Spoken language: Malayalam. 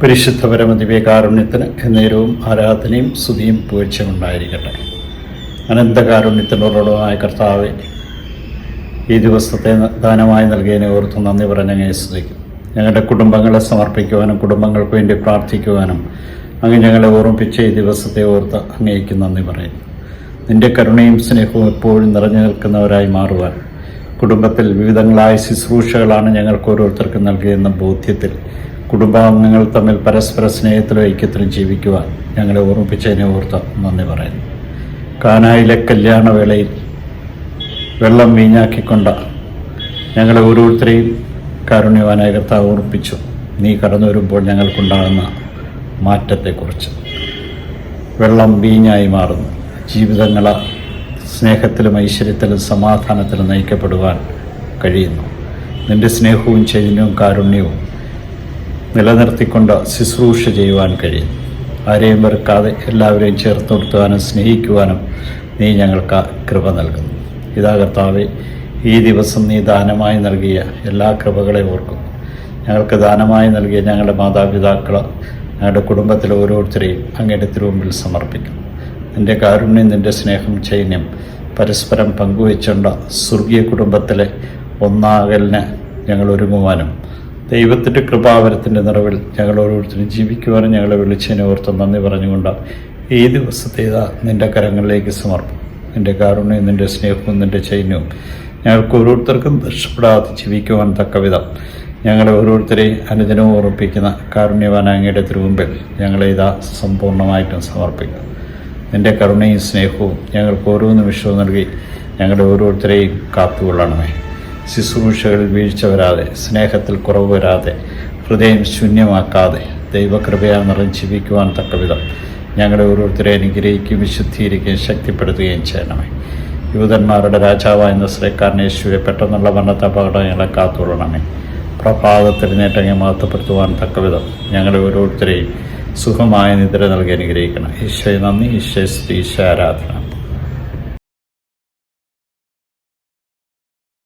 പരിശുദ്ധ പരമദിവ്യകാരുണ്യത്തിന് എന്നേരവും ആരാധനയും സ്തുതിയും പൂഴ്ചയും ഉണ്ടായിരിക്കട്ടെ. അനന്തകാരുണ്യത്തിനുള്ളതുമായ കർത്താവ് ഈ ദിവസത്തെ ദാനമായി നൽകിയതിനെ ഓർത്ത് നന്ദി പറഞ്ഞ് അങ്ങേ സ്തുതിക്കും. ഞങ്ങളുടെ കുടുംബങ്ങളെ സമർപ്പിക്കുവാനും കുടുംബങ്ങൾക്ക് വേണ്ടി പ്രാർത്ഥിക്കുവാനും അങ്ങ് ഞങ്ങളെ ഓർമ്മിപ്പിച്ച് ഈ ദിവസത്തെ ഓർത്ത് അങ്ങേക്ക് നന്ദി പറയുന്നു. നിന്റെ കരുണയും സ്നേഹവും എപ്പോഴും നിറഞ്ഞു നിൽക്കുന്നവരായി മാറുവാൻ കുടുംബത്തിൽ വിവിധങ്ങളായ ശുശ്രൂഷകളാണ് ഞങ്ങൾക്ക് ഓരോരുത്തർക്കും നൽകിയെന്ന ബോധ്യത്തിൽ കുടുംബാംഗങ്ങൾ തമ്മിൽ പരസ്പര സ്നേഹത്തിലും ഐക്യത്തിലും ജീവിക്കുവാൻ ഞങ്ങളെ ഓർമ്മിപ്പിച്ചതിനെ ഓർത്ത് നന്ദി പറയുന്നു. കാനായിലെ കല്യാണവേളയിൽ വെള്ളം വീഞ്ഞാക്കിക്കൊണ്ട ഞങ്ങളെ ഓരോരുത്തരെയും കാരുണ്യവാനായ കർത്താവ് ഓർമ്മിപ്പിച്ചു. നീ കടന്നു വരുമ്പോൾ ഞങ്ങൾക്കുണ്ടാകുന്ന മാറ്റത്തെക്കുറിച്ച്. വെള്ളം വീഞ്ഞായി മാറുന്നു. ജീവിതങ്ങളെ സ്നേഹത്തിലും ഐശ്വര്യത്തിലും സമാധാനത്തിലും നയിക്കപ്പെടുവാൻ കഴിയുന്നു. നിന്റെ സ്നേഹവും ചൈതന്യവും കാരുണ്യവും നിലനിർത്തിക്കൊണ്ട് ശുശ്രൂഷ ചെയ്യുവാൻ കഴിയും. ആരെയും വെറുക്കാതെ എല്ലാവരെയും ചേർത്ത് നിർത്തുവാനും സ്നേഹിക്കുവാനും നീ ഞങ്ങൾക്ക് കൃപ നൽകുന്നു. ഇതാ കർത്താവെ ഈ ദിവസം നീ ദാനമായി നൽകിയ എല്ലാ കൃപകളെ ഓർക്കും ഞങ്ങൾക്ക് ദാനമായി നൽകിയ ഞങ്ങളുടെ മാതാപിതാക്കൾ ഞങ്ങളുടെ കുടുംബത്തിലെ ഓരോരുത്തരെയും അങ്ങയുടെ തിരുമുമ്പിൽ സമർപ്പിക്കും നിന്റെ കാരുണ്യം നിന്റെ സ്നേഹം ചൈന്യം പരസ്പരം പങ്കുവെച്ചുകൊണ്ട് സ്വർഗീയ കുടുംബത്തിലെ ഒന്നാകലിന് ഞങ്ങൾ ഒരുങ്ങുവാനും ദൈവത്തിന്റെ കൃപാവരത്തിന്റെ നിറവിൽ ഞങ്ങൾ ഓരോരുത്തരും ജീവിക്കുവാനും ഞങ്ങളെ വിളിച്ചതിനെ ഓർത്ത് നന്ദി പറഞ്ഞുകൊണ്ട് ഈ ദിവസത്തെ ഇതാ നിന്റെ കരങ്ങളിലേക്ക് സമർപ്പം നിന്റെ കാരുണ്യം നിന്റെ സ്നേഹവും നിന്റെ ചൈന്യവും ഞങ്ങൾക്ക് ഓരോരുത്തർക്കും നഷ്ടപ്പെടാതെ ജീവിക്കുവാൻ തക്ക വിധം. ഞങ്ങളെ ഓരോരുത്തരെയും അനുദിനവും ഉറപ്പിക്കുന്ന കാരുണ്യവാനാങ്ങയുടെ തിരുമുമ്പിൽ ഞങ്ങളെ ഇതാ സമ്പൂർണമായിട്ടും സമർപ്പിക്കുക. നിന്റെ കരുണയും സ്നേഹവും ഞങ്ങൾക്ക് ഓരോ നിമിഷവും നൽകി ഞങ്ങളുടെ ഓരോരുത്തരെയും കാത്തുകൊള്ളണമേ. ശുശ്രൂഷകളിൽ വീഴ്ച വരാതെ സ്നേഹത്തിൽ കുറവ് വരാതെ ഹൃദയം ശൂന്യമാക്കാതെ ദൈവകൃപയാൽ നിറഞ്ഞ് ജീവിക്കുവാൻ തക്കവിധം ഞങ്ങളുടെ ഓരോരുത്തരെ അനുഗ്രഹിക്കുകയും വിശുദ്ധീകരിക്കുകയും ശക്തിപ്പെടുത്തുകയും ചെയ്യണമേ. യൂതന്മാരുടെ രാജാവായ ശ്രീകാരണേശ്വരെ പെട്ടെന്നുള്ള വണ്ണത്തെ അപകടം ഞങ്ങളെ കാത്തുകൊള്ളണമേ. പ്രഭാതത്തിൽ നേട്ടങ്ങെ മഹത്വപ്പെടുത്തുവാൻ തക്കവിധം ഞങ്ങളുടെ ഓരോരുത്തരെയും സുഖമായ നിദ്ര നൽകി അനുഗ്രഹിക്കണം. ഈശോയെ നന്ദി. ഈശോ സ്ത്രീ ഈശോ ആരാധന.